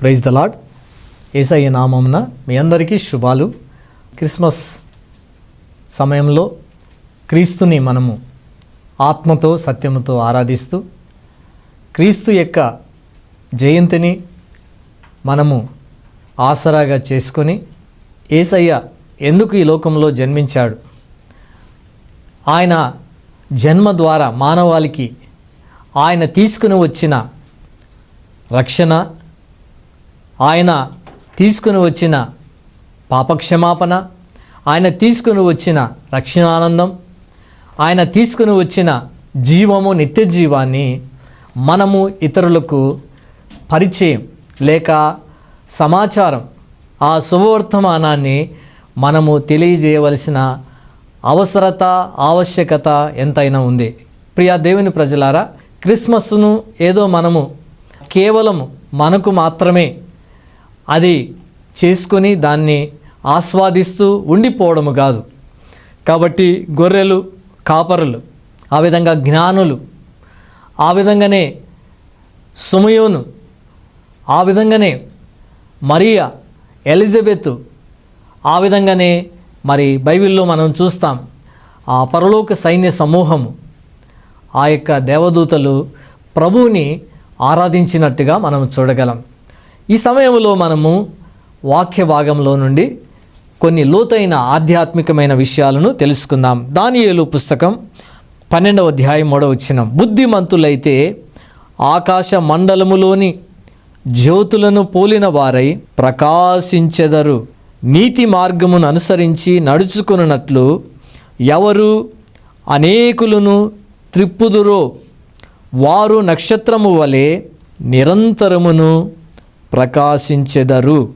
Praise the lord Yesayya నామంన మీ అందరికీ శుభాలు. క్రిస్మస్ సమయంలో క్రీస్తుని మనము ఆత్మతో సత్యముతో ఆరాధిస్తూ క్రీస్తు యొక్క జయంతిని మనము ఆసరాగా చేసుకొని ఏసయ్య ఎందుకు ఈ లోకంలో జన్మించాడు? ఆయన జన్మ ద్వారా మానవాళికి ఆయన తీసుకుని వచ్చిన రక్షణ ఆయన తీసుకుని వచ్చిన పాపక్షమాపణ ఆయన తీసుకుని వచ్చిన రక్షణానందం ఆయన తీసుకుని వచ్చిన జీవము నిత్య జీవాన్ని మనము ఇతరులకు పరిచయం లేక సమాచారం ఆ శుభవర్తమానాన్ని మనము తెలియజేయవలసిన అవసరత ఆవశ్యకత ఎంతైనా ఉంది. ప్రియా దేవుని ప్రజలారా క్రిస్మస్ను ఏదో మనము కేవలం మనకు మాత్రమే అది చేసుకొని దాన్ని ఆస్వాదిస్తూ ఉండిపోవడము కాదు. కాబట్టి గొర్రెలు కాపరులు ఆ విధంగా జ్ఞానులు ఆ విధంగానే సుమయోను ఆ విధంగానే మరియా ఎలిజబెత్ ఆ విధంగానే మరి బైబిల్లో మనం చూస్తాం ఆ పరలోక సైన్య సమూహము ఆ యొక్క దేవదూతలు ప్రభువుని ఆరాధించినట్టుగా మనం చూడగలం. ఈ సమయంలో మనము వాక్య భాగంలో నుండి కొన్ని లోతైన ఆధ్యాత్మికమైన విషయాలను తెలుసుకుందాం. దానియేలు పుస్తకం పన్నెండవ అధ్యాయం మూడవ వచ్చిన బుద్ధిమంతులైతే ఆకాశ మండలములోని జ్యోతులను పోలిన వారై ప్రకాశించెదరు. నీతి మార్గమును అనుసరించి నడుచుకున్నట్లు ఎవరు అనేకులను త్రిప్పుదురో. వారు నక్షత్రము వలె నిరంతరమును ప్రకాశించెదరు.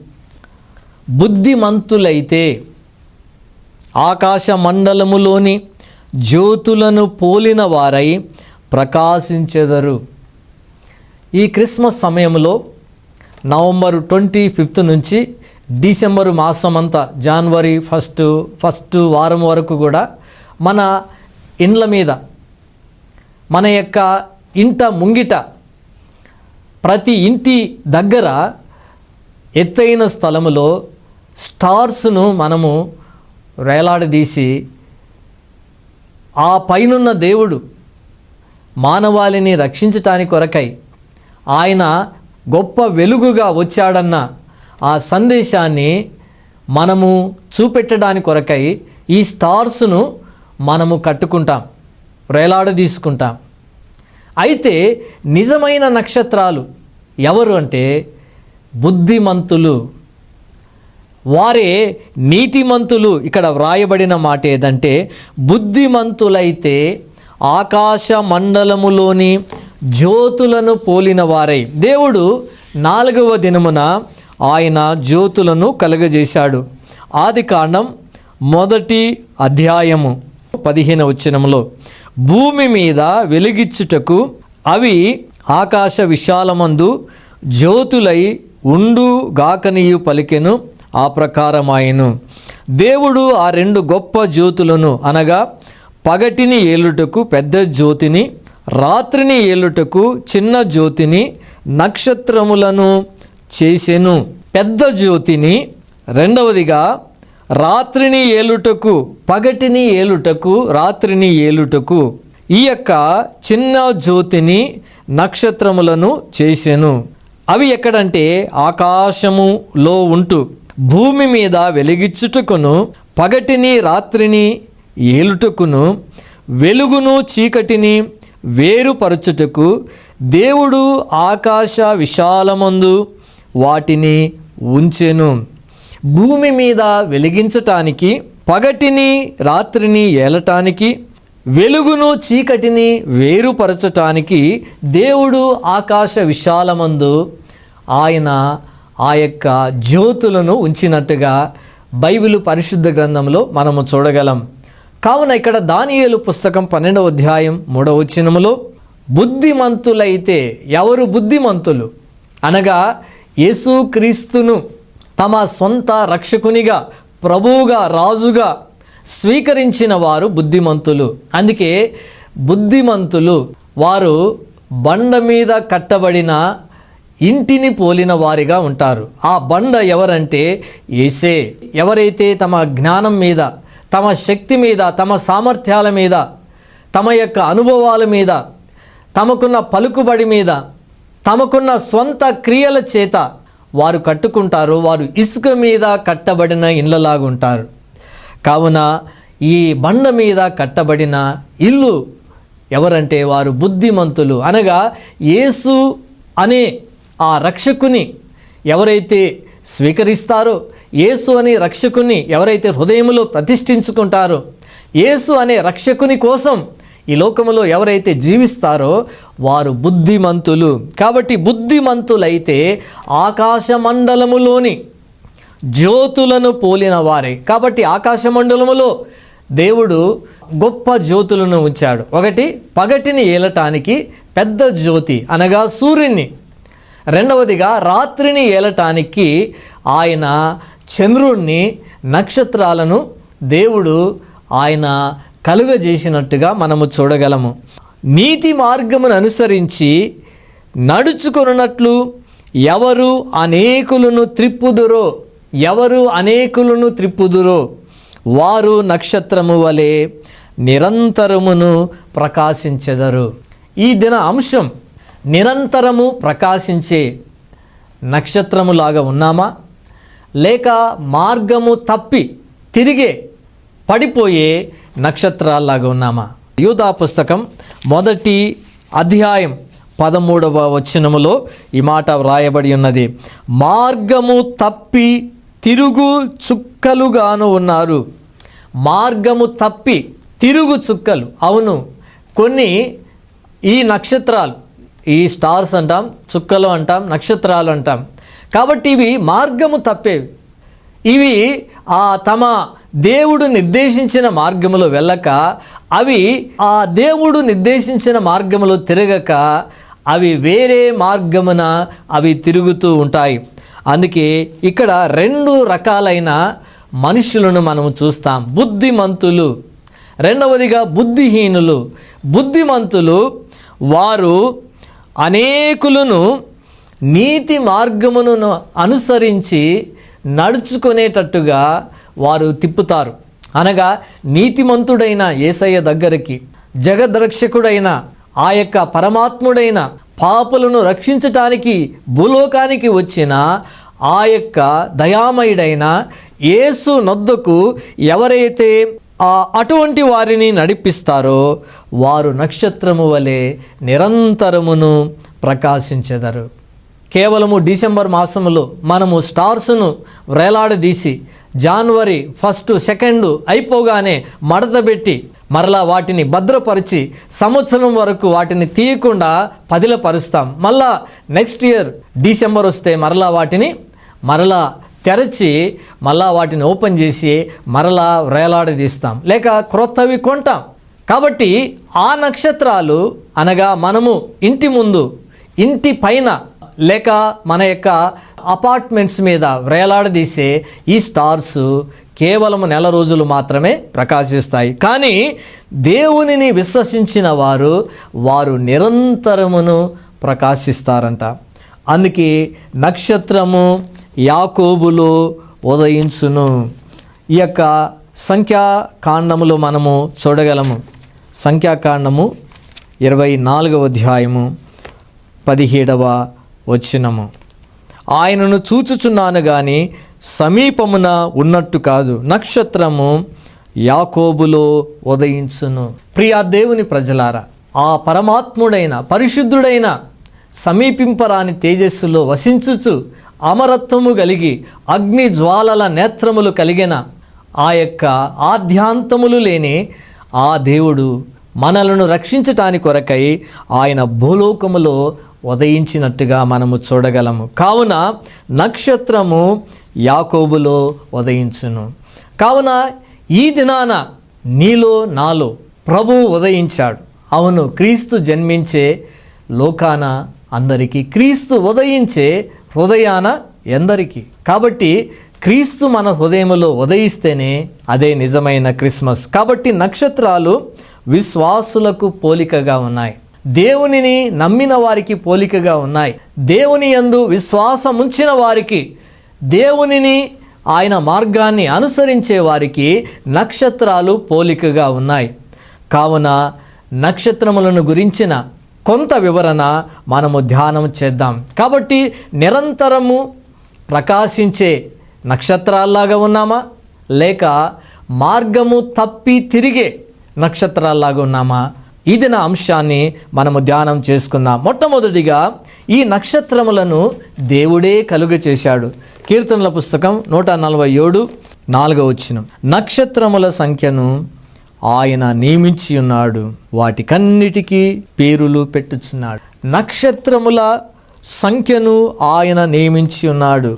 బుద్ధిమంతులైతే ఆకాశ మండలములోని జ్యోతులను పోలిన వారై ప్రకాశించెదరు. ఈ క్రిస్మస్ సమయంలో నవంబర్ ట్వంటీ ఫిఫ్త్ నుంచి డిసెంబరు మాసం అంతా జనవరి ఫస్ట్ ఫస్ట్ వారం వరకు కూడా మన ఇండ్ల మీద మన యొక్క ఇంట ముంగిట ప్రతి ఇంటి దగ్గర ఎత్తైన స్థలములో స్టార్స్ను మనము వేలాడదీసి ఆ పైనున్న దేవుడు మానవాళిని రక్షించటానికి కొరకై ఆయన గొప్ప వెలుగుగా వచ్చాడన్న ఆ సందేశాన్ని మనము చూపెట్టడానికి కొరకై ఈ స్టార్స్ను మనము కట్టుకుంటాం వేలాడదీసుకుంటాం. అయితే నిజమైన నక్షత్రాలు ఎవరు అంటే బుద్ధిమంతులు. వారే నీతిమంతులు. ఇక్కడ వ్రాయబడిన మాట ఏదంటే బుద్ధిమంతులైతే ఆకాశ మండలములోని జ్యోతులను పోలిన వారై. దేవుడు నాలుగవ దినమున ఆయన జ్యోతులను కలుగజేశాడు. ఆది కాండం మొదటి అధ్యాయము పదిహేను వచ్చినములో భూమి మీద వెలిగిచ్చుటకు అవి ఆకాశ విశాలమందు జ్యోతులై ఉండు గాకనీయు పలికెను ఆ ప్రకారమాయను. దేవుడు ఆ రెండు గొప్ప జ్యోతులను అనగా పగటిని ఏలుటకు పెద్ద జ్యోతిని రాత్రిని ఏలుటకు చిన్న జ్యోతిని నక్షత్రములను చేసెను. పెద్ద జ్యోతిని రెండవదిగా రాత్రిని ఏలుటకు పగటిని ఏలుటకు రాత్రిని ఏలుటకు ఈ యొక్క చిన్న జ్యోతిని నక్షత్రములను చేసెను. అవి ఎక్కడంటే ఆకాశములో ఉంటూ భూమి మీద వెలిగిచ్చుటకును పగటిని రాత్రిని ఏలుటకును వెలుగును చీకటిని వేరుపరచుటకు దేవుడు ఆకాశ విశాలమందు వాటిని ఉంచెను. భూమి మీద వెలిగించటానికి పగటిని రాత్రిని ఏలటానికి వెలుగును చీకటిని వేరుపరచటానికి దేవుడు ఆకాశ విశాలమందు ఆయన ఆ యొక్క జ్యోతులను ఉంచినట్టుగా బైబిల్ పరిశుద్ధ గ్రంథంలో మనము చూడగలం. కావున ఇక్కడ దానియేలు పుస్తకం పన్నెండవ అధ్యాయం మూడవ వచనములో బుద్ధిమంతులైతే ఎవరు బుద్ధిమంతులు? అనగా యేసుక్రీస్తును తమ సొంత రక్షకునిగా ప్రభువుగా రాజుగా స్వీకరించిన వారు బుద్ధిమంతులు. అందుకే బుద్ధిమంతులు వారు బండ మీద కట్టబడిన ఇంటిని పోలిన వారిగా ఉంటారు. ఆ బండ ఎవరంటే ఏసే ఎవరైతే తమ జ్ఞానం మీద తమ శక్తి మీద తమ సామర్థ్యాల మీద తమ యొక్క అనుభవాల మీద తమకున్న పలుకుబడి మీద తమకున్న స్వంత క్రియల చేత వారు కట్టుకుంటారు వారు ఇసుక మీద కట్టబడిన ఇళ్ళలాగుంటారు కావున ఈ బండ మీద కట్టబడిన ఇల్లు ఎవరంటే వారు బుద్ధిమంతులు. అనగా యేసు అనే ఆ రక్షకుని ఎవరైతే స్వీకరిస్తారో యేసు అనే రక్షకుని ఎవరైతే హృదయంలో ప్రతిష్ఠించుకుంటారో యేసు అనే రక్షకుని కోసం ఈ లోకములో ఎవరైతే జీవిస్తారో వారు బుద్ధిమంతులు. కాబట్టి బుద్ధిమంతులైతే ఆకాశ మండలములోని జ్యోతులను పోలిన వారే. కాబట్టి ఆకాశమండలములో దేవుడు గొప్ప జ్యోతులను ఉంచాడు. ఒకటి పగటిని ఏలటానికి పెద్ద జ్యోతి అనగా సూర్యుని రెండవదిగా రాత్రిని ఏలటానికి ఆయన చంద్రుణ్ణి నక్షత్రాలను దేవుడు ఆయన కలుగజేసినట్టుగా మనము చూడగలము. నీతి మార్గమును అనుసరించి నడుచుకున్నట్లు ఎవరు అనేకులను త్రిప్పుదురో ఎవరు అనేకులను త్రిప్పుదురో వారు నక్షత్రము వలె నిరంతరమును ప్రకాశించెదరు. ఈ దిన అంశం నిరంతరము ప్రకాశించే నక్షత్రములాగా ఉన్నామా? లేక మార్గము తప్పి తిరిగే పడిపోయే నక్షత్రాల్లాగా ఉన్నామా? యూదా పుస్తకం మొదటి అధ్యాయం పదమూడవ వచనములో ఈ మాట వ్రాయబడి ఉన్నది. మార్గము తప్పి తిరుగు చుక్కలుగాను ఉన్నారు. మార్గము తప్పి తిరుగు చుక్కలు. అవును కొన్ని ఈ నక్షత్రాలు ఈ స్టార్స్ అంటాం చుక్కలు అంటాం నక్షత్రాలు అంటాం. కాబట్టి ఇవి మార్గము తప్పేవి. ఇవి ఆ తమ దేవుడు నిర్దేశించిన మార్గములో వెళ్ళక అవి ఆ దేవుడు నిర్దేశించిన మార్గములో తిరగక అవి వేరే మార్గమున అవి తిరుగుతూ ఉంటాయి. అందుకే ఇక్కడ రెండు రకాలైన మనుషులను మనము చూస్తాం. బుద్ధిమంతులు రెండవదిగా బుద్ధిహీనులు. బుద్ధిమంతులు వారు అనేకులను నీతి మార్గమును అనుసరించి నడుచుకునేటట్టుగా వారు తిప్పుతారు. అనగా నీతిమంతుడైన ఏసయ్య దగ్గరికి జగద్రక్షకుడైన ఆ యొక్క పరమాత్ముడైన పాపులను రక్షించటానికి భూలోకానికి వచ్చిన ఆ యొక్క దయామయుడైన యేసు నొద్దకు ఎవరైతే ఆ అటువంటి వారిని నడిపిస్తారో వారు నక్షత్రము వలె నిరంతరమును ప్రకాశించెదరు. కేవలము డిసెంబర్ మాసములో మనము స్టార్స్ను వేలాడదీసి జనవరి ఫస్ట్ సెకండ్ అయిపోగానే మడతబెట్టి మరలా వాటిని భద్రపరిచి సంవత్సరం వరకు వాటిని తీయకుండా పదిలపరుస్తాం. మళ్ళా నెక్స్ట్ ఇయర్ డిసెంబర్ వస్తే మరలా వాటిని మరలా తెరచి మళ్ళా వాటిని ఓపెన్ చేసి మరలా వేలాడదీస్తాం లేక క్రొత్తవి కొంటాం. కాబట్టి ఆ నక్షత్రాలు అనగా మనము ఇంటి ముందు ఇంటి పైన లేక మన యొక్క అపార్ట్మెంట్స్ మీద వేలాడదీసే ఈ స్టార్స్ కేవలం నెల రోజులు మాత్రమే ప్రకాశిస్తాయి. కానీ దేవునిని విశ్వసించిన వారు వారు నిరంతరమును ప్రకాశిస్తారంట. అందుకే నక్షత్రము యాకోబులు ఉదయించును. ఈ యొక్క సంఖ్యాకాండములు మనము చూడగలము. సంఖ్యాకాండము ఇరవై నాలుగవ అధ్యాయము పదిహేడవ వచ్చినము ఆయనను చూచుచున్నాను గాని సమీపమున ఉన్నట్టు కాదు. నక్షత్రము యాకోబులో ఉదయించును. ప్రియా దేవుని ప్రజలారా ఆ పరమాత్ముడైన పరిశుద్ధుడైన సమీపింపరాని తేజస్సులో వసించుచు అమరత్వము కలిగి అగ్ని జ్వాలల నేత్రములు కలిగిన ఆ యొక్క ఆధ్యాంతములు లేని ఆ దేవుడు మనలను రక్షించటాని కొరకై ఆయన భూలోకములో ఉదయించినట్టుగా మనము చూడగలము. కావున నక్షత్రము యాకోబులో ఉదయించును. కావున ఈ దినాన నీలో నాలో ప్రభువు ఉదయించాడు. అవును క్రీస్తు జన్మించే లోకాన అందరికీ క్రీస్తు ఉదయించే హృదయాన ఎందరికీ. కాబట్టి క్రీస్తు మన హృదయములో ఉదయిస్తేనే అదే నిజమైన క్రిస్మస్. కాబట్టి నక్షత్రాలు విశ్వాసులకు పోలికగా ఉన్నాయి. దేవునిని నమ్మిన వారికి పోలికగా ఉన్నాయి. దేవుని యందు విశ్వాసం ఉంచిన వారికి దేవునిని ఆయన మార్గాన్ని అనుసరించే వారికి నక్షత్రాలు పోలికగా ఉన్నాయి. కావున నక్షత్రములను గురించిన కొంత వివరణ మనము ధ్యానం చేద్దాం. కాబట్టి నిరంతరము ప్రకాశించే నక్షత్రాల్లాగా ఉన్నామా? లేక మార్గము తప్పి తిరిగే నక్షత్రాల్లాగా ఉన్నామా? ఇది నా అంశాన్ని మనము ధ్యానం చేసుకుందాం. మొట్టమొదటిగా ఈ నక్షత్రములను దేవుడే కలుగ చేశాడు. కీర్తనల పుస్తకం నూట నలభై ఏడు నాలుగవ వచ్చిన నక్షత్రముల సంఖ్యను ఆయన నియమించి ఉన్నాడు. వాటికన్నిటికీ పేరులు పెట్టుచున్నాడు. నక్షత్రముల సంఖ్యను ఆయన నియమించి ఉన్నాడు.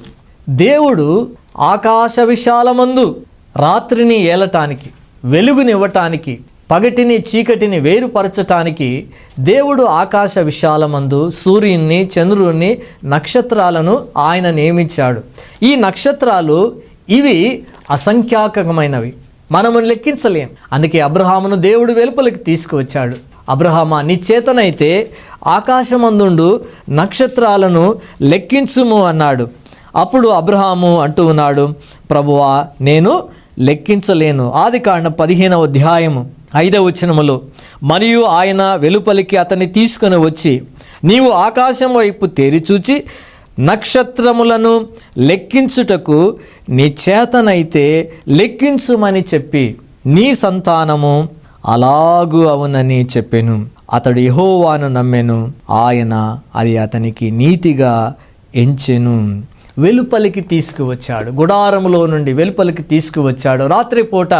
దేవుడు ఆకాశ విశాలమందు రాత్రిని ఏలటానికి వెలుగునివ్వటానికి పగటిని చీకటిని వేరుపరచటానికి దేవుడు ఆకాశ విశాలమందు సూర్యుని చంద్రుణ్ణి నక్షత్రాలను ఆయన నియమించాడు. ఈ నక్షత్రాలు ఇవి అసంఖ్యాకమైనవి మనము లెక్కించలేం. అందుకే అబ్రహామును దేవుడు వెలుపలికి తీసుకువచ్చాడు. అబ్రహామా నీ చేతనైతే ఆకాశమందుండు నక్షత్రాలను లెక్కించుము అన్నాడు. అప్పుడు అబ్రహాము అంటూ ఉన్నాడు ప్రభువా నేను లెక్కించలేను. ఆది కాండ పదిహేనవ అధ్యాయము ఐదవ వచనములో మరియు ఆయన వెలుపలికి అతన్ని తీసుకొని వచ్చి నీవు ఆకాశం వైపు తేరిచూచి నక్షత్రములను లెక్కించుటకు నీ చేతనైతే లెక్కించుమని చెప్పి నీ సంతానము అలాగు అవునని చెప్పెను. అతడు యహోవాను నమ్మెను. ఆయన అది అతనికి నీతిగా ఎంచెను. వెలుపలికి తీసుకువచ్చాడు. గుడారములో నుండి వెలుపలికి తీసుకువచ్చాడు. రాత్రిపూట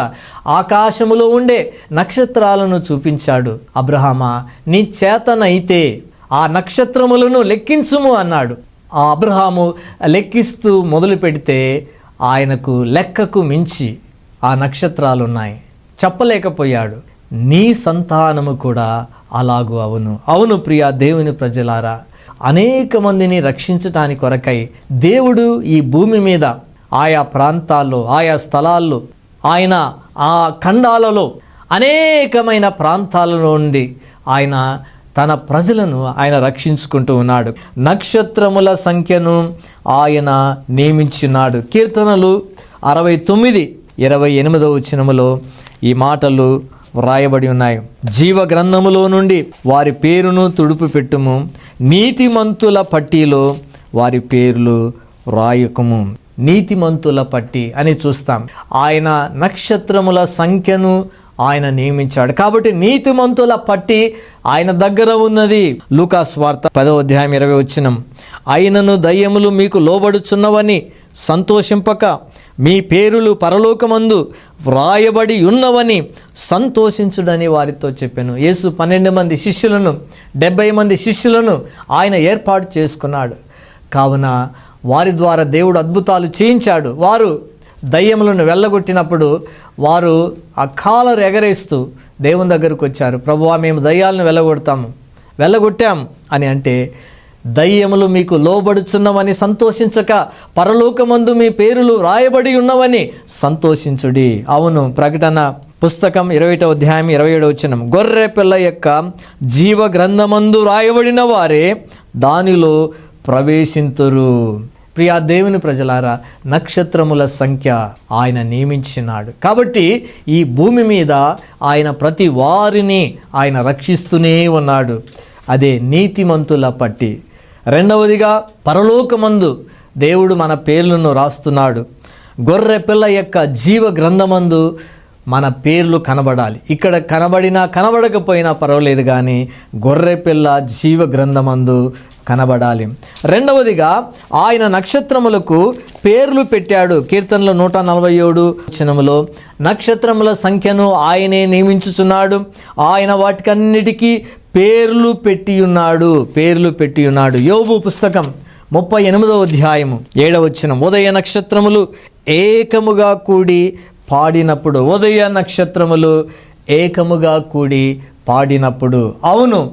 ఆకాశములో ఉండే నక్షత్రాలను చూపించాడు. అబ్రహమా నీ చేతనైతే ఆ నక్షత్రములను లెక్కించుము అన్నాడు. ఆ అబ్రహాము లెక్కిస్తూ మొదలు పెడితే ఆయనకు లెక్కకు మించి ఆ నక్షత్రాలు ఉన్నాయి చెప్పలేకపోయాడు. నీ సంతానము కూడా అలాగు అవును. అవును ప్రియా దేవుని ప్రజలారా అనేక మందిని రక్షించటానికి కొరకై దేవుడు ఈ భూమి మీద ఆయా ప్రాంతాల్లో ఆయా స్థలాల్లో ఆయన ఆ ఖండాలలో అనేకమైన ప్రాంతాల నుండి ఆయన తన ప్రజలను ఆయన రక్షించుకుంటూ ఉన్నాడు. నక్షత్రముల సంఖ్యను ఆయన నియమించున్నాడు కీర్తనలు అరవై తొమ్మిది ఇరవై ఎనిమిదవ వచనములో ఈ మాటలు వ్రాయబడి ఉన్నాయి. జీవ గ్రంథములో నుండి వారి పేరును తుడుపు పెట్టుము నీతిమంతుల పట్టీలో వారి పేర్లు రాయకము నీతిమంతుల పట్టి అని చూస్తాం. ఆయన నక్షత్రముల సంఖ్యను ఆయన నియమించాడు. కాబట్టి నీతిమంతుల పట్టి ఆయన దగ్గర ఉన్నది. లూకాస్ వార్త పదవ అధ్యాయం ఇరవై వచ్చినం. ఆయనను దయ్యములు మీకు లోబడుచున్నవని సంతోషింపక మీ పేరులు పరలోకమందు వ్రాయబడి ఉన్నవని సంతోషించుడని వారితో చెప్పాను. యేసు పన్నెండు మంది శిష్యులను డెబ్బై మంది శిష్యులను ఆయన ఏర్పాటు చేసుకున్నాడు. కావున వారి ద్వారా దేవుడు అద్భుతాలు చేయించాడు. వారు దయ్యములను వెళ్ళగొట్టినప్పుడు వారు ఆ కాలరు ఎగరేస్తూ దేవుని దగ్గరకు వచ్చారు. ప్రభువా మేము దయ్యాలను వెళ్ళగొడతాము వెళ్ళగొట్టాం అని అంటే దయ్యములు మీకు లోబడుచున్నవని సంతోషించక పరలోకమందు మీ పేరులు రాయబడి ఉన్నవని సంతోషించుడి. అవును ప్రకటన పుస్తకం ఇరవైటో అధ్యాయం ఇరవై ఏడవ వచ్చిన గొర్రె పిల్ల యొక్క జీవ గ్రంథమందు రాయబడిన వారే దానిలో ప్రవేశింతురు. ప్రియా దేవుని ప్రజలారా నక్షత్రముల సంఖ్య ఆయన నియమించినాడు. కాబట్టి ఈ భూమి మీద ఆయన ప్రతి వారిని ఆయన రక్షిస్తూనే ఉన్నాడు. అదే నీతిమంతుల పట్టి. రెండవదిగా పరలోకమందు దేవుడు మన పేర్లను రాస్తున్నాడు. గొర్రె పిల్ల యొక్క జీవ గ్రంథమందు మన పేర్లు కనబడాలి. ఇక్కడ కనబడినా కనబడకపోయినా పర్వాలేదు కానీ గొర్రె పిల్ల జీవ గ్రంథమందు కనబడాలి. రెండవదిగా ఆయన నక్షత్రములకు పేర్లు పెట్టాడు. కీర్తనలో నూట నలభై ఏడు వచనములో నక్షత్రముల సంఖ్యను ఆయనే నియమించుచున్నాడు. ఆయన వాటికన్నిటికీ పేర్లు పెట్టి ఉన్నాడు పేర్లు పెట్టి ఉన్నాడు. యోబు పుస్తకం ముప్పై ఎనిమిదవ అధ్యాయము ఏడవచ్చిన ఉదయ నక్షత్రములు ఏకముగా కూడి పాడినప్పుడు ఉదయ నక్షత్రములు ఏకముగా కూడి పాడినప్పుడు. అవును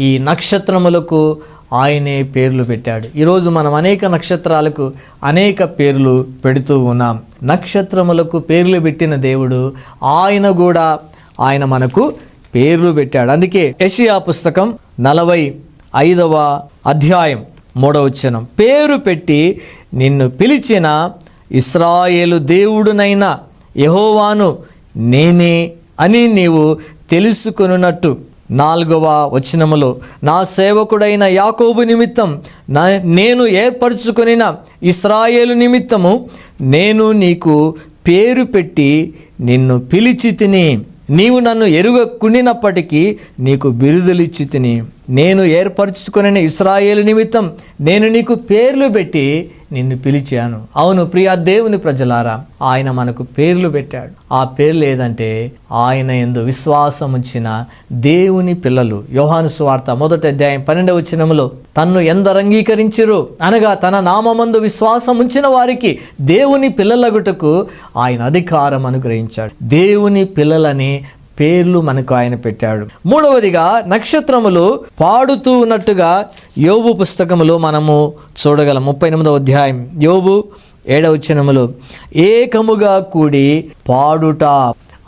ఈ నక్షత్రములకు ఆయనే పేర్లు పెట్టాడు. ఈరోజు మనం అనేక నక్షత్రాలకు అనేక పేర్లు పెడుతూ ఉన్నాం. నక్షత్రములకు పేర్లు పెట్టిన దేవుడు ఆయన కూడా ఆయన మనకు పేర్లు పెట్టాడు. అందుకే యషియా పుస్తకం నలభై ఐదవ అధ్యాయం మూడవచనం పేరు పెట్టి నిన్ను పిలిచిన ఇస్రాయేలు దేవుడునైన యహోవాను నేనే అని నీవు తెలుసుకొనున్నట్టు. నాలుగవ వచనములో నా సేవకుడైన యాకోబు నిమిత్తం నా నేను ఏర్పరచుకొనిన ఇస్రాయేలు నిమిత్తము నేను నీకు పేరు పెట్టి నిన్ను పిలిచి తిని. నీవు నన్ను ఎరుగకుండినప్పటికీ నీకు బిరుదులిచ్చి తిని నేను ఏర్పరచుకుని ఇస్రాయేలు నిమిత్తం నేను నీకు పేర్లు పెట్టి నిన్ను పిలిచాను. అవును ప్రియా దేవుని ప్రజలారా ఆయన మనకు పేర్లు పెట్టాడు. ఆ పేర్లు ఏదంటే ఆయన ఎందు విశ్వాసం ఉంచిన దేవుని పిల్లలు. యోహాను సువార్త మొదటి అధ్యాయం పన్నెండవ వచనములో తన్ను ఎందరు అంగీకరించిరు? అనగా తన నామందు విశ్వాసం ఉంచిన వారికి దేవుని పిల్లలగుటకు ఆయన అధికారం అనుగ్రహించాడు. దేవుని పిల్లలని పేర్లు మనకు ఆయన పెట్టాడు. మూడవదిగా నక్షత్రములు పాడుతూ ఉన్నట్టుగా యోబు పుస్తకములో మనము చూడగలం. ముప్పై ఎనిమిదో అధ్యాయం. యోబు ఏడవచనములు ఏకముగా కూడి పాడుట.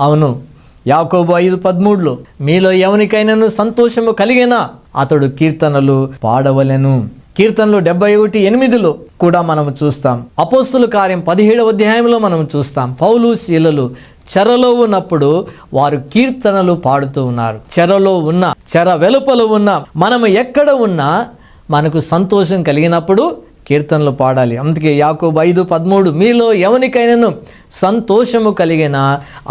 అవును యాకోబు ఐదు పదమూడులో మీలో ఎవరికైనాను సంతోషము కలిగినా? అతడు కీర్తనలు పాడవలెను. కీర్తనలు డెబ్బై ఒకటి ఎనిమిదిలో కూడా మనం చూస్తాం. అపోస్తుల కార్యం పదిహేడవ అధ్యాయంలో మనం చూస్తాం. పౌలు శీలలు చెరలో ఉన్నప్పుడు వారు కీర్తనలు పాడుతూ ఉన్నారు. చెరలో ఉన్న చెర వెలుపల ఉన్న మనం ఎక్కడ ఉన్నా మనకు సంతోషం కలిగినప్పుడు కీర్తనలు పాడాలి. అందుకే యాకోబు ఐదు పదమూడు మీలో ఎవరికైనాను సంతోషము కలిగిన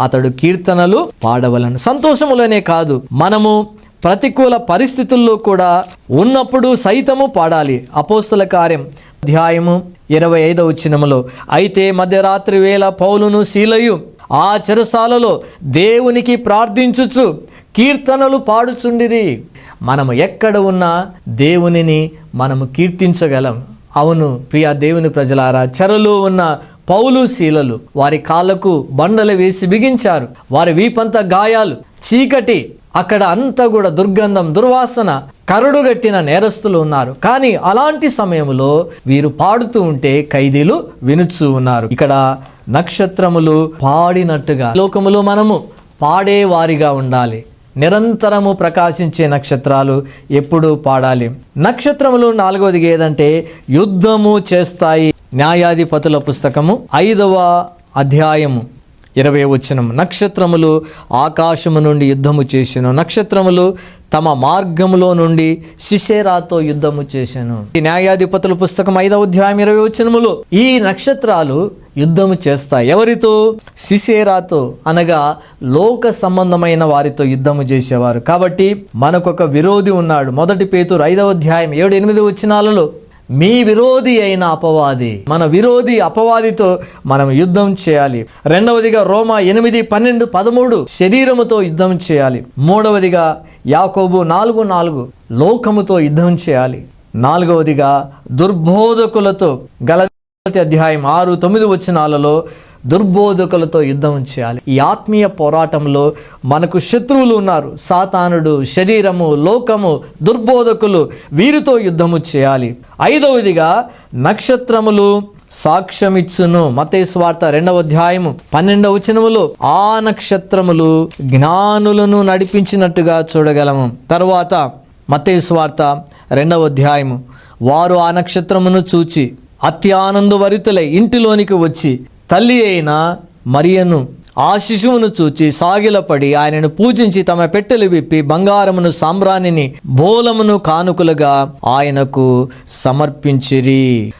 అతడు కీర్తనలు పాడవలను. సంతోషములోనే కాదు మనము ప్రతికూల పరిస్థితుల్లో కూడా ఉన్నప్పుడు సైతము పాడాలి. అపోస్తుల కార్యం అధ్యాయము ఇరవై ఐదవ చినములో అయితే మధ్యరాత్రి వేళ పౌలును శీలయు ఆ చెరసాలలో దేవునికి ప్రార్థించుచు కీర్తనలు పాడుచుండిరి. మనము ఎక్కడ ఉన్నా దేవునిని మనము కీర్తించగలం. అవును ప్రియా దేవుని ప్రజలారా చెరలో ఉన్న పౌలు శీలలు వారి కాళ్ళకు బండలు వేసి బిగించారు. వారి వీపంత గాయాలు చీకటి అక్కడ అంతా కూడా దుర్గంధం దుర్వాసన కరడుగట్టిన నేరస్తులు ఉన్నారు. కానీ అలాంటి సమయంలో వీరు పాడుతూ ఉంటే ఖైదీలు వినుచూ ఉన్నారు. ఇక్కడ నక్షత్రములు పాడినట్టుగా లోకములో మనము పాడేవారిగా ఉండాలి. నిరంతరము ప్రకాశించే నక్షత్రాలు ఎప్పుడూ పాడాలి. నక్షత్రములు నాలుగవది ఏదంటే యుద్ధము చేస్తాయి. న్యాయాధిపతుల పుస్తకము ఐదవ అధ్యాయము. ఇరవై వచనం. నక్షత్రములు ఆకాశము నుండి యుద్ధము చేసెను. నక్షత్రములు తమ మార్గములో నుండి శిషేరాతో యుద్ధము చేశాను ఈ న్యాయాధిపతుల పుస్తకం ఐదవ అధ్యాయం ఇరవై వచనములు. ఈ నక్షత్రాలు యుద్ధము చేస్తాయి. ఎవరితో? శిశేరాతో అనగా లోక సంబంధమైన వారితో యుద్ధము చేసేవారు. కాబట్టి మనకొక విరోధి ఉన్నాడు. మొదటి పేతురు ఐదవ అధ్యాయం ఏడు ఎనిమిది వచనాలలో. మీ విరోధి అయిన అపవాది మన విరోధి అపవాదితో మనం యుద్ధం చేయాలి. రెండవదిగా రోమా ఎనిమిది పన్నెండు పదమూడు శరీరముతో యుద్ధం చేయాలి. మూడవదిగా యాకోబు నాలుగు నాలుగు లోకముతో యుద్ధం చేయాలి. నాలుగవదిగా దుర్బోధకులతో గల అధ్యాయం ఆరు తొమ్మిది వచనాలలో దుర్బోధకులతో యుద్ధం చేయాలి. ఈ ఆత్మీయ పోరాటంలో మనకు శత్రువులు ఉన్నారు. సాతానుడు శరీరము లోకము దుర్బోధకులు వీరితో యుద్ధము చేయాలి. ఐదవదిగా నక్షత్రములు సాక్ష్యమిచ్చును. మతేశ్వార్త రెండవ అధ్యాయము పన్నెండవ వచనములో ఆ నక్షత్రములు జ్ఞానులను నడిపించినట్టుగా చూడగలము. తరువాత మతేశ్వార్త రెండవ అధ్యాయము వారు ఆ నక్షత్రమును చూచి అత్యానందవరితులై ఇంటిలోనికి వచ్చి తల్లి అయిన మరియను ఆ శిశువును చూచి సాగిలపడి ఆయనను పూజించి తమ పెట్టెలు విప్పి బంగారమును సాంబ్రాణిని బోలమును కానుకలుగా ఆయనకు సమర్పించిరి.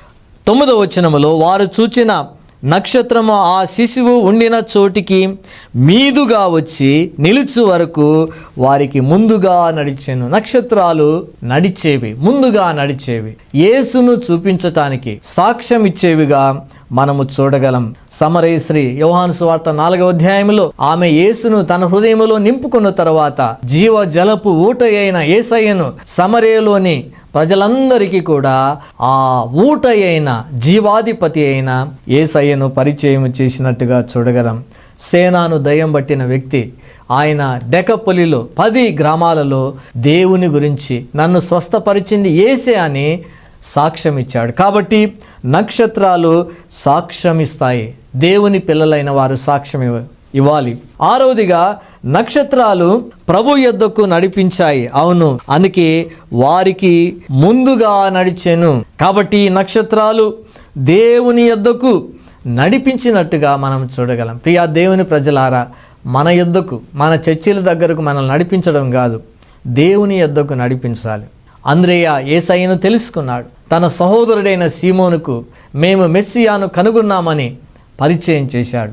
తొమ్మిదవ వచనములో వారు చూచిన నక్షత్రము ఆ శిశువు ఉండిన చోటికి మీదుగా వచ్చి నిలుచు వరకు వారికి ముందుగా నడిచెను. నక్షత్రాలు నడిచేవి ముందుగా నడిచేవి. యేసును చూపించటానికి సాక్ష్యం ఇచ్చేవిగా మనము చూడగలం. సమరేశ్రీ యోహాను సువార్త నాలుగవ అధ్యాయంలో ఆమె యేసును తన హృదయంలో నింపుకున్న తర్వాత జీవ జలపు ఊట అయిన ఏసయ్యను సమరేలోని ప్రజలందరికీ కూడా ఆ ఊట అయిన జీవాధిపతి అయిన ఏసయ్యను పరిచయం చేసినట్టుగా చూడగలం. సేనాను దయ్యం పట్టిన వ్యక్తి ఆయన డెకపొలిలో పది గ్రామాలలో దేవుని గురించి నన్ను స్వస్థపరిచింది ఏసే అని సాక్ష్యం ఇచ్చాడు కాబట్టి నక్షత్రాలు సాక్ష్యం ఇస్తాయి దేవుని పిల్లలైన వారు సాక్ష్యం ఇవ్వాలి. ఆరవదిగా నక్షత్రాలు ప్రభు యొద్దకు నడిపించాయి. అవును అందుకే వారికి ముందుగా నడిచెను. కాబట్టి నక్షత్రాలు దేవుని యొద్దకు నడిపించినట్టుగా మనం చూడగలం. ప్రియా దేవుని ప్రజలారా మన యొద్దకు మన చర్చిల దగ్గరకు మనల్ని నడిపించడం కాదు. దేవుని యొద్దకు నడిపించాలి. అంద్రేయ ఏసయ్యను తెలుసుకున్నాడు. తన సహోదరుడైన సీమోనుకు మేము మెస్సియాను కనుగొన్నామని పరిచయం చేశాడు.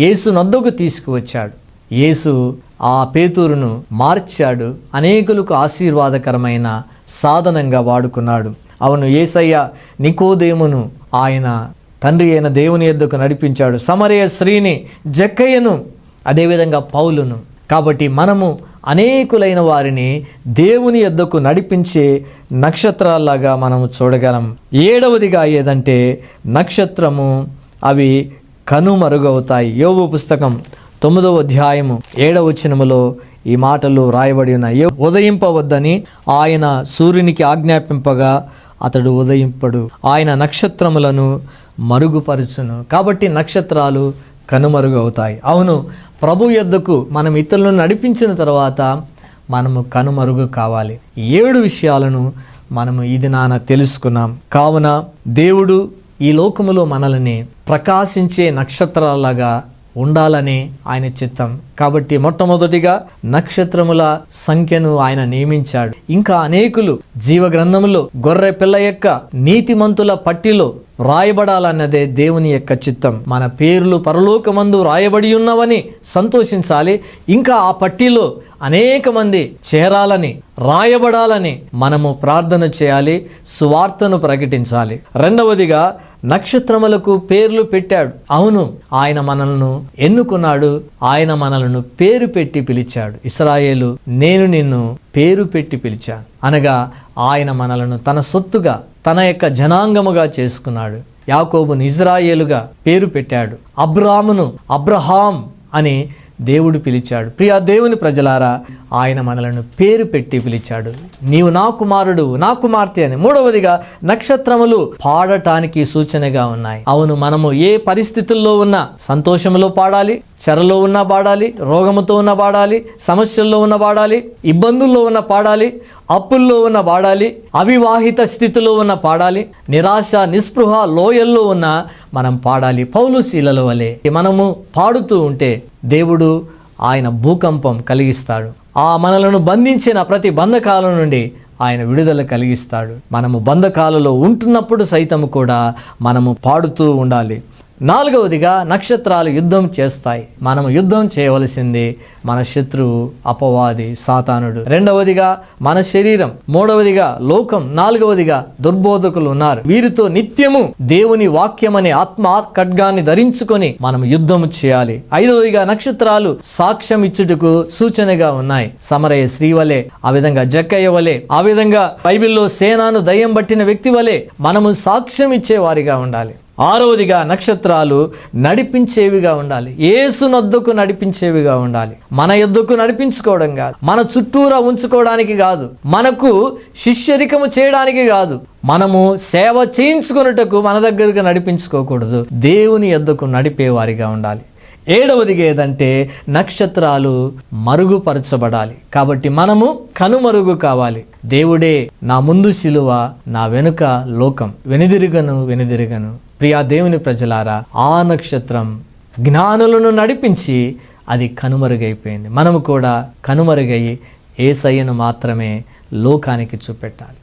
యేసు నొద్దకు తీసుకువచ్చాడు. యేసు ఆ పేతురును మార్చాడు. అనేకులకు ఆశీర్వాదకరమైన సాధనంగా వాడుకున్నాడు. అవును ఏసయ్య నికోదేమును ఆయన తండ్రి అయిన దేవుని ఎద్దుకు నడిపించాడు. సమరయ శ్రీని జక్కయ్యను అదేవిధంగా పౌలును. కాబట్టి మనము అనేకులైన వారిని దేవుని యొద్దకు నడిపించే నక్షత్రాల్లాగా మనం చూడగలం. ఏడవదిగా ఏదంటే నక్షత్రము అవి కనుమరుగవుతాయి. యోగు పుస్తకం తొమ్మిదవ అధ్యాయము ఏడవ వచనములో ఈ మాటలు రాయబడి ఉన్నాయి. ఉదయింపవద్దని ఆయన సూర్యునికి ఆజ్ఞాపింపగా అతడు ఉదయింపడు. ఆయన నక్షత్రములను మరుగుపరుచును. కాబట్టి నక్షత్రాలు కనుమరుగవుతాయి. అవును ప్రభు యొద్దకు మనం ఇతరులను నడిపించిన తర్వాత మనము కనుమరుగు కావాలి. ఏడు విషయాలను మనము ఇది నాన తెలుసుకున్నాం. కావున దేవుడు ఈ లోకములో మనల్ని ప్రకాశించే నక్షత్రాలాగా ఉండాలని ఆయన చిత్తం. కాబట్టి మొట్టమొదటిగా నక్షత్రముల సంఖ్యను ఆయన నియమించాడు. ఇంకా అనేకులు జీవ గ్రంథములో గొర్రె పిల్ల యొక్క నీతిమంతుల పట్టిలో రాయబడాలన్నదే దేవుని యొక్క చిత్తం. మన పేర్లు పరలోకమందు రాయబడి ఉన్నవని సంతోషించాలి. ఇంకా ఆ పట్టిలో అనేక మంది చేరాలని రాయబడాలని మనము ప్రార్థన చేయాలి సువార్తను ప్రకటించాలి. రెండవదిగా నక్షత్రములకు పేర్లు పెట్టాడు. అవును ఆయన మనలను ఎన్నుకున్నాడు. ఆయన మనలను పేరు పెట్టి పిలిచాడు. ఇస్రాయేలు నేను నిన్ను పేరు పెట్టి పిలిచాను. అనగా ఆయన మనలను తన సొత్తుగా తన యొక్క జనాంగముగా చేసుకున్నాడు. యాకోబును ఇజ్రాయేలుగా పేరు పెట్టాడు. అబ్రామును అబ్రహాం అని దేవుడు పిలిచాడు. ప్రియా దేవుని ప్రజలారా ఆయన మనలను పేరు పెట్టి పిలిచాడు. నీవు నా కుమారుడు నా కుమార్తె అని. మూడవదిగా నక్షత్రములు పాడటానికి సూచనగా ఉన్నాయి. అవును మనము ఏ పరిస్థితుల్లో ఉన్నా సంతోషంలో పాడాలి చెరలో ఉన్న పాడాలి రోగముతో ఉన్న పాడాలి సమస్యల్లో ఉన్న పాడాలి ఇబ్బందుల్లో ఉన్న పాడాలి అప్పుల్లో ఉన్న పాడాలి అవివాహిత స్థితిలో ఉన్న పాడాలి నిరాశ నిస్పృహ లోయల్లో ఉన్న మనం పాడాలి. పౌలుశీలలో వలె మనము పాడుతూ ఉంటే దేవుడు ఆయన భూకంపం కలిగిస్తాడు. ఆ మనలను బంధించిన ప్రతి బంధకాల నుండి ఆయన విడుదల కలిగిస్తాడు. మనము బంధకాలలో ఉంటున్నప్పుడు సైతం కూడా మనము పాడుతూ ఉండాలి. నాలుగవదిగా నక్షత్రాలు యుద్ధం చేస్తాయి. మనము యుద్ధం చేయవలసింది మన శత్రువు అపవాది సాతానుడు. రెండవదిగా మన శరీరం. మూడవదిగా లోకం. నాలుగవదిగా దుర్బోధకులు ఉన్నారు. వీరితో నిత్యము దేవుని వాక్యం అనే ఆత్మ ఖడ్గాన్ని ధరించుకొని మనం యుద్ధము చేయాలి. ఐదవదిగా నక్షత్రాలు సాక్ష్యం ఇచ్చుటకు సూచనగా ఉన్నాయి. సమరయ్య శ్రీ వలె ఆ విధంగా జక్కయ్య వలె ఆ విధంగా బైబిల్లో సేనాను దయ్యం పట్టిన వ్యక్తి వలె మనము సాక్ష్యం ఇచ్చే వారిగా ఉండాలి. ఆరవదిగా నక్షత్రాలు నడిపించేవిగా ఉండాలి. ఏసునొద్దకు నడిపించేవిగా ఉండాలి. మన యొద్దకు నడిపించుకోవడం కాదు. మన చుట్టూరా ఉంచుకోవడానికి కాదు. మనకు శిష్యరికము చేయడానికి కాదు. మనము సేవ చేయించుకొనుటకు మన దగ్గరకు నడిపించుకోకూడదు. దేవుని యొద్దకు నడిపేవారిగా ఉండాలి. ఏడవదిగా ఏదంటే నక్షత్రాలు మరుగుపరచబడాలి. కాబట్టి మనము కనుమరుగు కావాలి. దేవుడే నా ముందు శిలువ నా వెనుక లోకం. వెనుదిరుగను వెనుదిరుగను. ప్రియా దేవుని ప్రజలారా ఆ నక్షత్రం జ్ఞానులను నడిపించి అది కనుమరుగైపోయింది. మనము కూడా కనుమరుగై ఏసయ్యను మాత్రమే లోకానికి చూపెట్టాలి.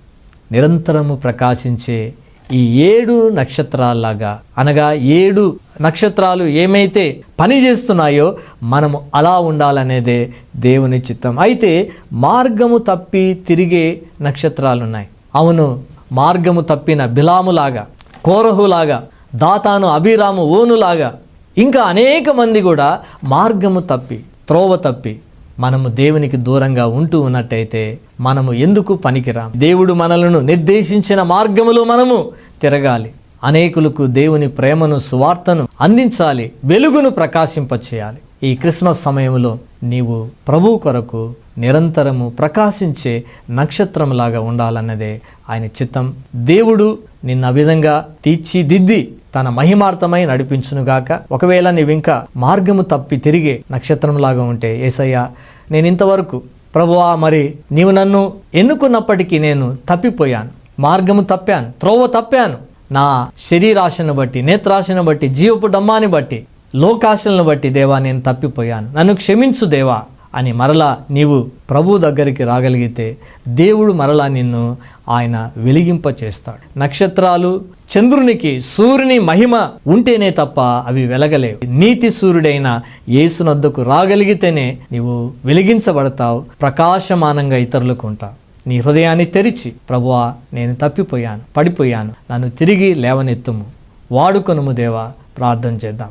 నిరంతరము ప్రకాశించే ఈ ఏడు నక్షత్రాల్లాగా అనగా ఏడు నక్షత్రాలు ఏమైతే పని చేస్తున్నాయో మనము అలా ఉండాలనేదే దేవుని చిత్తం. అయితే మార్గము తప్పి తిరిగే నక్షత్రాలు ఉన్నాయి అవును మార్గము తప్పిన బిలాములాగా కోరహులాగా దాతాను అభిరాము ఓనులాగా ఇంకా అనేక మంది కూడా మార్గము తప్పి త్రోవ తప్పి మనము దేవునికి దూరంగా ఉంటూ ఉన్నట్టయితే మనము ఎందుకు పనికిరాం? దేవుడు మనలను నిర్దేశించిన మార్గములో మనము తిరగాలి. అనేకులకు దేవుని ప్రేమను సువార్తను అందించాలి వెలుగును ప్రకాశింపచేయాలి. ఈ క్రిస్మస్ సమయంలో నీవు ప్రభు కొరకు నిరంతరము ప్రకాశించే నక్షత్రంలాగా ఉండాలన్నదే ఆయన చిత్తం. దేవుడు నిన్న విధంగా తీర్చిదిద్ది తన మహిమార్థమై నడిపించునుగాక ఒకవేళ నీవు ఇంకా మార్గము తప్పి తిరిగే నక్షత్రంలాగా ఉంటే ఏసయ్యా నేను ఇంతవరకు ప్రభువా మరి నీవు నన్ను ఎన్నుకున్నప్పటికీ నేను తప్పిపోయాను. మార్గము తప్పాను త్రోవ తప్పాను. నా శరీరాశను బట్టి నేత్రాశను బట్టి జీవపు డమ్మాని బట్టి లోకాశలను బట్టి దేవా నేను తప్పిపోయాను. నన్ను క్షమించు దేవా అని మరలా నీవు ప్రభు దగ్గరికి రాగలిగితే దేవుడు మరలా నిన్ను ఆయన వెలిగింప చేస్తాడు. నక్షత్రాలు చంద్రునికి సూర్యుని మహిమ ఉంటేనే తప్ప అవి వెలగలేవు. నీతి సూర్యుడైన యేసునద్దకు రాగలిగితేనే నీవు వెలిగించబడతావు. ప్రకాశమానంగా ఇతరులకు ఉంటావు. నీ హృదయాన్ని తెరిచి ప్రభువా నేను తప్పిపోయాను పడిపోయాను. నన్ను తిరిగి లేవనెత్తుము. వాడుకొనుము దేవా ప్రార్థన చేద్దాం.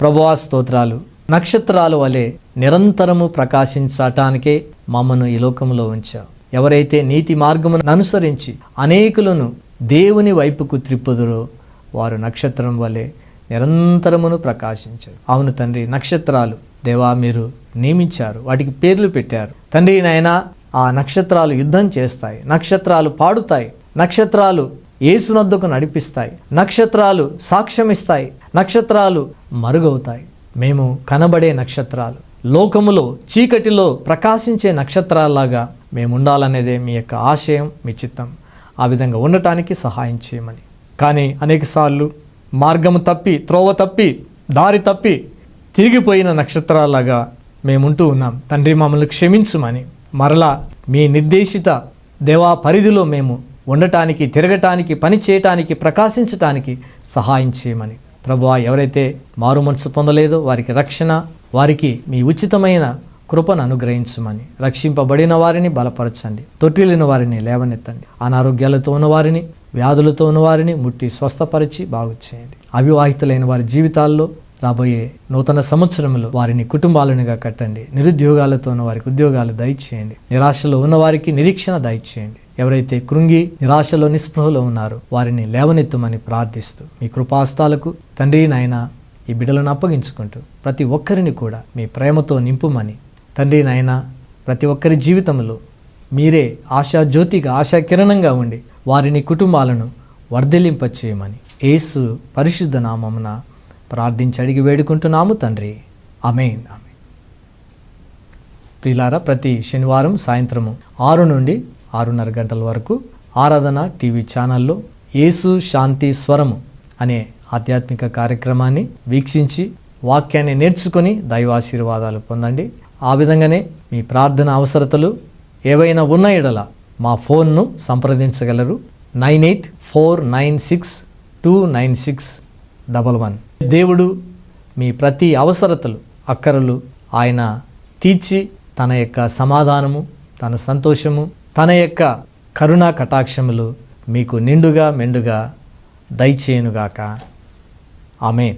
ప్రభువా స్తోత్రాలు. నక్షత్రాల వలె నిరంతరము ప్రకాశించటానికే మమ్మను ఈ లోకంలో ఉంచావు. ఎవరైతే నీతి మార్గమును అనుసరించి అనేకులను దేవుని వైపుకు త్రిప్పుదురో వారు నక్షత్రం వలె నిరంతరమును ప్రకాశించారు. అవును తండ్రి నక్షత్రాలు దేవా మీరు నియమించారు వాటికి పేర్లు పెట్టారు. తండ్రి నాయన ఆ నక్షత్రాలు యుద్ధం చేస్తాయి నక్షత్రాలు పాడుతాయి నక్షత్రాలు ఏసునొద్దకు నడిపిస్తాయి. నక్షత్రాలు సాక్ష్యమిస్తాయి. నక్షత్రాలు మరుగవుతాయి. మేము కనబడే నక్షత్రాలు. లోకములో చీకటిలో ప్రకాశించే నక్షత్రాల్లాగా మేము ఉండాలనేదే మీ యొక్క ఆశయం మీ చిత్తం. ఆ విధంగా ఉండటానికి సహాయం చేయమని. కానీ అనేకసార్లు మార్గము తప్పి త్రోవ తప్పి దారి తప్పి తిరిగిపోయిన నక్షత్రాలాగా మేముంటూ ఉన్నాం. తండ్రి మమ్మల్ని క్షమించుమని. మరలా మీ నిర్దేశిత దేవా పరిధిలో మేము ఉండటానికి తిరగటానికి పని చేయటానికి ప్రకాశించటానికి సహాయం చేయమని. ప్రభువా ఎవరైతే మారు మనసు పొందలేదో వారికి రక్షణ వారికి మీ ఉచితమైన కృపను అనుగ్రహించమని. రక్షింపబడిన వారిని బలపరచండి. తొట్టిలిన వారిని లేవనెత్తండి. అనారోగ్యాలతో ఉన్న వారిని వ్యాధులతో ఉన్న వారిని ముట్టి స్వస్థపరిచి బాగు చేయండి. అవివాహితులైన వారి జీవితాల్లో రాబోయే నూతన సంవత్సరంలో వారిని కుటుంబాలనుగా కట్టండి. నిరుద్యోగాలతో ఉన్న వారికి ఉద్యోగాలు దయచేయండి. నిరాశలో ఉన్న వారికి నిరీక్షణ దయచేయండి. ఎవరైతే కృంగి నిరాశలో నిస్పృహలో ఉన్నారో వారిని లేవనెత్తమని ప్రార్థిస్తూ మీ కృపాస్తాలకు తండ్రి నాయన ఈ బిడ్డలను అప్పగించుకుంటూ ప్రతి ఒక్కరిని కూడా మీ ప్రేమతో నింపుమని. తండ్రి నాయన ప్రతి ఒక్కరి జీవితంలో మీరే ఆశా జ్యోతిగా ఆశా కిరణంగా ఉండి వారిని కుటుంబాలను వర్ధిలింపచేయమని యేసు పరిశుద్ధ నామమున ప్రార్థించి అడిగి వేడుకుంటున్నాము తండ్రి. అమేన్ ఆమె ప్రిలారా ప్రతి శనివారం సాయంత్రము ఆరు నుండి ఆరున్నర గంటల వరకు ఆరాధన టీవీ ఛానల్లో యేసు శాంతి స్వరము అనే ఆధ్యాత్మిక కార్యక్రమాన్ని వీక్షించి వాక్యాన్ని నేర్చుకొని దైవాశీర్వాదాలు పొందండి. ఆ విధంగానే మీ ప్రార్థన అవసరతలు ఏవైనా ఉన్న ఎడల మా ఫోన్ను సంప్రదించగలరు. Nine eight four nine six two nine six double one. దేవుడు మీ ప్రతి అవసరతలు అక్కరలు ఆయన తీర్చి తన యొక్క సమాధానము తన సంతోషము తన యొక్క కరుణా కటాక్షములు మీకు నిండుగా మెండుగా దయచేయునుగాక. ఆమెన్.